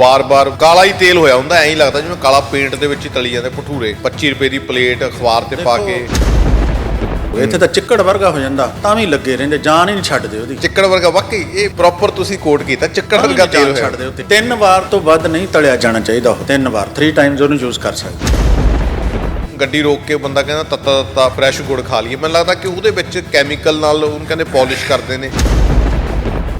ਬਾਰ-ਬਾਰ ਕਾਲਾ ਹੀ ਤੇਲ ਹੋਇਆ ਹੁੰਦਾ ਐਂ ਹੀ ਲੱਗਦਾ ਜਿਵੇਂ ਕਾਲਾ ਪੇਂਟ ਦੇ ਵਿੱਚ ਹੀ ਤਲੀ ਜਾਂਦੇ ਭਟੂਰੇ 25 ਰੁਪਏ ਦੀ ਪਲੇਟ ਅਖਬਾਰ ਤੇ ਪਾ ਕੇ। ਇੱਥੇ ਤਾਂ ਚਿੱਕੜ ਵਰਗਾ ਹੋ ਜਾਂਦਾ ਤਾਂ ਵੀ ਲੱਗੇ ਰਹਿੰਦੇ ਜਾਨ ਹੀ ਨਹੀਂ ਛੱਡਦੇ ਉਹਦੀ। ਚਿੱਕੜ ਵਰਗਾ ਵਾਕਈ ਇਹ ਪ੍ਰੋਪਰ ਤੁਸੀਂ ਕੋਟ ਕੀਤਾ ਚਿੱਕੜ ਵਰਗਾ ਤੇਲ ਹੋਇਆ। ਛੱਡਦੇ ਉੱਤੇ ਤਿੰਨ ਵਾਰ ਤੋਂ ਵੱਧ ਨਹੀਂ ਤਲਿਆ ਜਾਣਾ ਚਾਹੀਦਾ ਉਹ ਤਿੰਨ ਵਾਰ 3 ਟਾਈਮਸ ਉਹਨੂੰ ਯੂਜ਼ ਕਰ ਸਕਦੇ। ਗੱਡੀ ਰੋਕ ਕੇ ਬੰਦਾ ਕਹਿੰਦਾ ਤੱਤਾ ਤੱਤਾ ਫਰੈਸ਼ ਗੁੜ ਖਾ ਲਈਏ। ਮੈਨੂੰ ਲੱਗਦਾ ਕਿ ਉਹਦੇ ਵਿੱਚ ਕੈਮੀਕਲ ਨਾਲ ਉਹਨੂੰ ਕਹਿੰਦੇ ਪਾਲਿਸ਼ ਕਰਦੇ ਨੇ।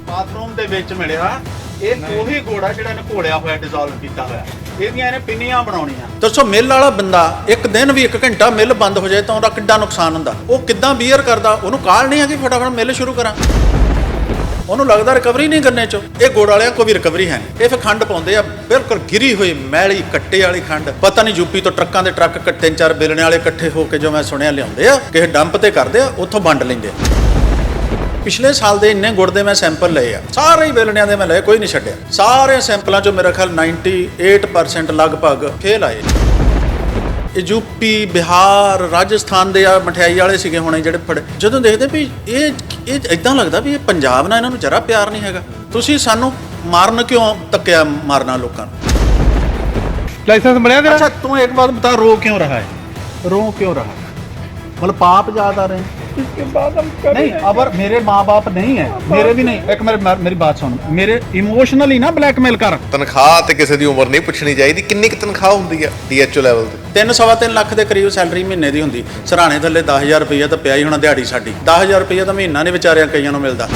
ਬਾਥਰੂਮ ਦੇ ਵਿੱਚ ਮਿਲਿਆ ਇਹ ਉਹੀ ਗੋੜਾ ਜਿਹੜਾ ਇਹਨੇ ਘੋਲਿਆ ਹੋਇਆ ਡਿਸੋਲਵ ਕੀਤਾ ਹੋਇਆ। ਇਹਦੀਆਂ ਇਹਨੇ ਪਿੰਨੀਆਂ ਬਣਾਉਣੀਆਂ। ਦੱਸੋ, ਮਿੱਲ ਵਾਲਾ ਬੰਦਾ ਇੱਕ ਦਿਨ ਵੀ ਇੱਕ ਘੰਟਾ ਮਿੱਲ ਬੰਦ ਹੋ ਜਾਏ ਤਾਂ ਉਹਦਾ ਕਿੱਡਾ ਨੁਕਸਾਨ ਹੁੰਦਾ? ਉਹ ਕਿੱਦਾਂ ਬੀਅਰ ਕਰਦਾ? ਉਹਨੂੰ ਕਾਲ ਨਹੀਂ ਆ ਕਿ ਫਟਾਫਟ ਮਿੱਲ ਸ਼ੁਰੂ ਕਰਾਂ। ਉਹਨੂੰ ਲੱਗਦਾ ਰਿਕਵਰੀ ਨਹੀਂ ਕਰਨੇ ਚੋਂ। ਇਹ ਗੋੜ ਵਾਲਿਆਂ ਕੋਈ ਵੀ ਰਿਕਵਰੀ ਹੈ ਨਹੀਂ। ਇਹ ਫਿਰ ਖੰਡ ਪਾਉਂਦੇ ਆ, ਬਿਲਕੁਲ ਗਿਰੀ ਹੋਈ ਮੈਲੀ ਕੱਟੇ ਵਾਲੀ ਖੰਡ। ਪਤਾ ਨਹੀਂ ਯੂਪੀ ਤੋਂ ਟਰੱਕਾਂ ਦੇ ਟਰੱਕ ਤਿੰਨ ਚਾਰ ਬਿਲਣੇ ਵਾਲੇ ਇਕੱਠੇ ਹੋ ਕੇ ਜੋ ਮੈਂ ਸੁਣਿਆ ਲਿਆਉਂਦੇ ਆ, ਕਿਸੇ ਡੰਪ ਤੇ ਕਰਦੇ ਆ, ਉੱਥੋਂ ਵੰਡ ਲੈਂਦੇ ਆ। ਪਿਛਲੇ ਸਾਲ ਦੇ ਇੰਨੇ ਗੁੜ ਦੇ ਮੈਂ ਸੈਂਪਲ ਲਏ ਆ ਸਾਰੇ ਹੀ ਵੇਲਣਿਆਂ ਦੇ ਮੈਂ ਲਏ ਕੋਈ ਨਹੀਂ ਛੱਡਿਆ ਸਾਰੇ ਸੈਂਪਲਾਂ ਚੋਂ ਮੇਰਾ ਖਿਆਲ 98% ਲਗਭਗ ਫੇਲ ਆਏ ਇਹ ਯੂਪੀ ਬਿਹਾਰ ਰਾਜਸਥਾਨ ਦੇ ਆ ਮਠਿਆਈ ਵਾਲੇ ਸੀਗੇ ਹੁਣੇ ਜਿਹੜੇ ਫੜੇ ਜਦੋਂ ਦੇਖਦੇ ਵੀ ਇਹ ਇਹ ਇਦਾਂ ਲੱਗਦਾ ਵੀ ਇਹ ਪੰਜਾਬ ਨਾਲ ਇਹਨਾਂ ਨੂੰ ਜਰਾ ਪਿਆਰ ਨਹੀਂ ਹੈਗਾ ਤੁਸੀਂ ਸਾਨੂੰ ਮਾਰਨ ਕਿਉਂ ਤੱਕਿਆ ਮਾਰਨਾ ਲੋਕਾਂ ਨੂੰ लाइसेंस बढ़िया तेरा अच्छा तू एक बात बता रो क्यों रहा है रो क्यों रहा है मतलब पाप याद आ रहे हैं इसके बाद हम कर नहीं अगर मेरे माँ बाप नहीं है मेरे भी नहीं एक मेरे मेरी बात सुन मेरे इमोशनली ना ब्लैकमेल कर ਤਨਖਾਹ ਤੇ ਕਿਸੇ ਦੀ ਉਮਰ ਨਹੀਂ ਪੁੱਛਣੀ ਚਾਹੀਦੀ ਕਿੰਨੀ ਕੁ ਤਨਖਾਹ ਹੁੰਦੀ ਆ ਡੀਐਚਓ ਲੈਵਲ ਤੇ ਤਿੰਨ ਸਵਾ ਤਿੰਨ ਲੱਖ ਦੇ ਕਰੀਬ ਸੈਲਰੀ ਮਹੀਨੇ ਦੀ ਹੁੰਦੀ ਸਰਾਣੇ ਥੱਲੇ 10000 ਰੁਪਈਆ ਤਾਂ ਪਿਆ ਹੀ ਹੋਣਾ ਦਿਹਾੜੀ ਸਾਡੀ 10000 ਰੁਪਈਆ ਤਾਂ ਮਹੀਨਾ ਨਹੀਂ ਵਿਚਾਰਿਆਂ ਕਈਆਂ ਨੂੰ ਮਿਲਦਾ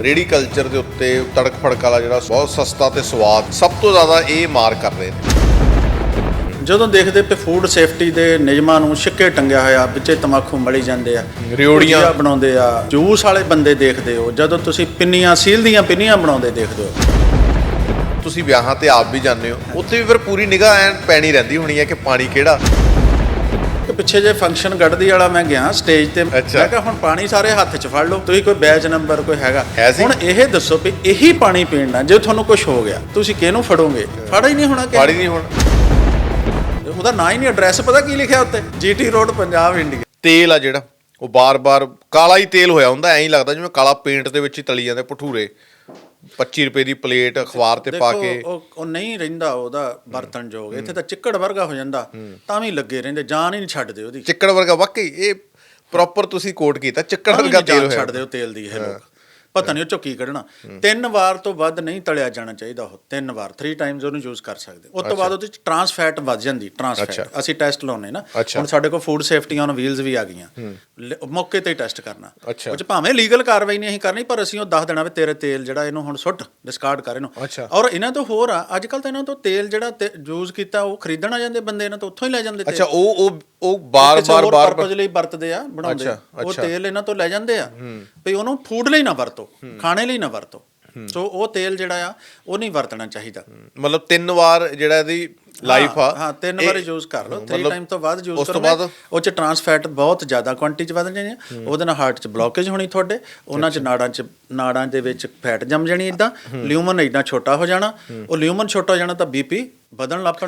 ਰੇੜੀ ਕਲਚਰ ਦੇ ਉੱਤੇ ਤੜਕ ਫੜਕ ਵਾਲਾ ਜਿਹੜਾ ਬਹੁਤ ਸਸਤਾ ਤੇ ਸਵਾਦ ਸਭ ਤੋਂ ਜ਼ਿਆਦਾ ਇਹ ਮਾਰ ਕਰ ਰਹੇ ਨੇ ਜਦੋਂ ਦੇਖਦੇ ਪਏ ਫੂਡ ਸੇਫਟੀ ਦੇ ਨਿਯਮਾਂ ਨੂੰ ਛਿੱਕੇ ਟੰਗਿਆ ਹੋਇਆ ਵਿੱਚੇ ਤਮਾਕੂ ਮਲੀ ਜਾਂਦੇ ਆ ਰਿਓੜੀਆਂ। ਬਣਾਉਂਦੇ ਆ ਜੂਸ ਵਾਲੇ ਬੰਦੇ ਦੇਖਦੇ ਹੋ ਜਦੋਂ ਤੁਸੀਂ ਪਿੰਨੀਆਂ ਸੀਲ ਦੀਆਂ ਪਿੰਨੀਆਂ ਬਣਾਉਂਦੇ ਦੇਖਦੇ ਹੋ ਤੁਸੀਂ ਵਿਆਹਾਂ ਤੇ ਆਪ ਵੀ ਜਾਂਦੇ ਹੋ ਉੱਥੇ ਵੀ ਫਿਰ ਪੂਰੀ ਨਿਗਾਹ ਐਨ ਪੈਣੀ ਰਹਿੰਦੀ ਹੋਣੀ ਹੈ ਕਿ ਪਾਣੀ ਕਿਹੜਾ ਕਿ ਪਿੱਛੇ ਜੇ ਫੰਕਸ਼ਨ ਗੱਡਦੀ ਵਾਲਾ ਮੈਂ ਗਿਆ ਸਟੇਜ ਤੇ। ਮੈਂ ਕਿਹਾ ਹੁਣ ਪਾਣੀ ਸਾਰੇ ਹੱਥ 'ਚ ਫੜ ਲਓ ਤੁਸੀਂ ਕੋਈ ਬੈਚ ਨੰਬਰ ਕੋਈ ਹੈਗਾ ਹੈ? ਹੁਣ ਇਹ ਦੱਸੋ ਵੀ ਇਹੀ ਪਾਣੀ ਪੀਣਾ ਜੇ ਤੁਹਾਨੂੰ ਕੁਝ ਹੋ ਗਿਆ ਤੁਸੀਂ ਕਿਹਨੂੰ ਫੜੋਗੇ ਫੜਾ ਹੀ ਨਹੀਂ ਹੋਣਾ ਕਿਸੇ ਪਾਣੀ ਨਹੀਂ ਹੁਣ। ਉਹਦਾ ਨਾਂ ਹੀ ਨਹੀਂ ਐਡਰੈਸ ਪਤਾ ਕੀ ਲਿਖਿਆ ਉੱਤੇ? ਜੀਟੀ ਰੋਡ ਪੰਜਾਬ ਇੰਡੀਆ ਤੇਲ ਆ ਜਿਹੜਾ ਉਹ ਬਾਰ-ਬਾਰ ਕਾਲਾ ਹੀ ਤੇਲ ਹੋਇਆ ਹੁੰਦਾ ਐਂ ਹੀ ਲੱਗਦਾ ਜਿਵੇਂ ਕਾਲਾ ਪੇਂਟ ਦੇ ਵਿੱਚ ਹੀ ਤਲੀ ਜਾਂਦੇ ਭਟੂਰੇ 25 ਰੁਪਏ ਦੀ ਪਲੇਟ ਅਖਬਾਰ ਤੇ ਪਾ ਦੇਖੋ, ਕੇ। ਉਹ ਉਹ ਨਹੀਂ ਰਹਿੰਦਾ ਉਹਦਾ ਵਰਤਨ ਯੋਗ ਇੱਥੇ ਤਾਂ ਚਿੱਕੜ ਵਰਗਾ ਹੋ ਜਾਂਦਾ ਤਾਂ ਵੀ ਲੱਗੇ ਰਹਿੰਦੇ ਜਾਨ ਹੀ ਨਹੀਂ ਛੱਡਦੇ ਉਹਦੀ। ਚਿੱਕੜ ਵਰਗਾ ਵਾਕਈ ਇਹ ਪ੍ਰੋਪਰ ਤੁਸੀਂ ਕੋਟ ਕੀਤਾ ਚਿੱਕੜ ਵਰਗਾ ਤੇਲ ਹੋਇਆ। ਛੱਡਦੇ ਉਹ ਤੇਲ ਦੀ ਇਹ ਲੋਕ। ਪਤਾ ਨਹੀਂ ਉਹ ਚੋਂ ਕੀ ਕੱਢਣਾ। ਤਿੰਨ ਵਾਰ ਤੋਂ ਵੱਧ ਨਹੀਂ ਤਲਿਆ ਜਾਣਾ ਚਾਹੀਦਾ ਉਹ। ਤਿੰਨ ਵਾਰ 3 ਟਾਈਮਸ ਉਹਨੂੰ ਯੂਜ਼ ਕਰ ਸਕਦੇ। ਉਸ ਤੋਂ ਬਾਅਦ ਉਹਦੇ ਚ ਟਰਾਂਸ ਫੈਟ ਵੱਧ ਜਾਂਦੀ ਟਰਾਂਸ। ਫੈਟ ਅਸੀਂ ਟੈਸਟ ਲਾਉਨੇ ਨਾ। ਹੁਣ ਸਾਡੇ ਕੋਲ ਫੂਡ ਸੇਫਟੀ ਔਨ ਵੀਲਸ ਵੀ ਆ ਗਈਆਂ। ਮੌਕੇ ਤੇ ਹੀ ਟੈਸਟ ਕਰਨਾ। ਉਹ ਚ ਭਾਵੇਂ ਲੀਗਲ ਕਾਰਵਾਈ ਨਹੀਂ ਅਸੀਂ ਕਰਨੀ ਪਰ ਅਸੀਂ ਉਹ ਦੱਸ ਦੇਣਾ ਵੀ ਤੇਰੇ ਤੇਲ ਜਿਹੜਾ ਇਹਨੂੰ ਹੁਣ ਸੁੱਟ ਡਿਸਕਾਰਡ ਕਰ ਇਹਨੂੰ। ਔਰ ਇਹਨਾਂ ਤੋਂ ਹੋਰ ਆ ਅੱਜ ਕੱਲ ਤਾਂ ਇਹਨਾਂ ਤੋਂ ਤੇਲ ਜਿਹੜਾ ਯੂਜ਼ ਕੀਤਾ ਉਹ ਖਰੀਦਣ ਆ ਜਾਂਦੇ ਬੰਦੇ ਇਹਨਾਂ ਤੋਂ ਉੱਥੋਂ ਹੀ ਲੈ ਜਾਂਦੇ ਤੇਲ। ਅੱਛਾ ਉਹ ਉਹ ਉਹ ਬਾਰ-ਬਾਰ ਬਾਰ ਪਰਪਸ ਲਈ ਵਰਤਦੇ ਆ ਬਣਾਉਂਦੇ ਉਹ। ਤੇਲ ਇਹਨਾਂ ਤੋਂ ਲੈ ਜਾਂਦੇ ਆ। ਭਈ ਉਹਨੂੰ ਫੂਡ ਲਈ ਨਾ ਵਰਤੋ ਖਾਣੇ ਲਈ ਨਾ ਵਰਤੋ। ਸੋ ਉਹ ਤੇਲ ਜਿਹੜਾ ਆ ਉਹ ਨਹੀਂ ਵਰਤਣਾ ਚਾਹੀਦਾ। ਮਤਲਬ ਤਿੰਨ ਵਾਰ ਜਿਹੜਾ ਇਹਦੀ ਲਾਈਫ ਆ ਹਾਂ ਤਿੰਨ ਵਾਰ ਯੂਜ਼ ਕਰ ਲਓ। 3 ਮਤਲਬ ਟਾਈਮ ਤੋਂ ਬਾਅਦ ਯੂਜ਼ ਉਸ ਤੋਂ ਕਰੋ ਬਾਅਦ? ਉਹ ਚ ਟਰਾਂਸ ਫੈਟ ਬਹੁਤ ਜ਼ਿਆਦਾ ਕੁਆਂਟੀਟੀ ਚ ਵਧ ਜਾਣੀ ਆ। ਉਹਦੇ ਨਾਲ ਹਾਰਟ ਚ ਬਲੌਕੇਜ ਹੋਣੀ ਤੁਹਾਡੇ ਉਹਨਾਂ ਚ ਨਾੜਾਂ ਚ ਨਾੜਾਂ ਦੇ ਵਿੱਚ ਫੈਟ ਜੰਮ ਜਾਣੀ ਇਦਾਂ ਲਿਊਮਨ ਇਦਾਂ ਛੋਟਾ ਹੋ ਜਾਣਾ। ਉਹ ਲਿਊਮਨ ਛੋਟਾ ਹੋ ਜਾਣਾ ਤਾਂ ਬੀਪੀ ਵਧਣ ਲੱਗ ਪੈਣਾ।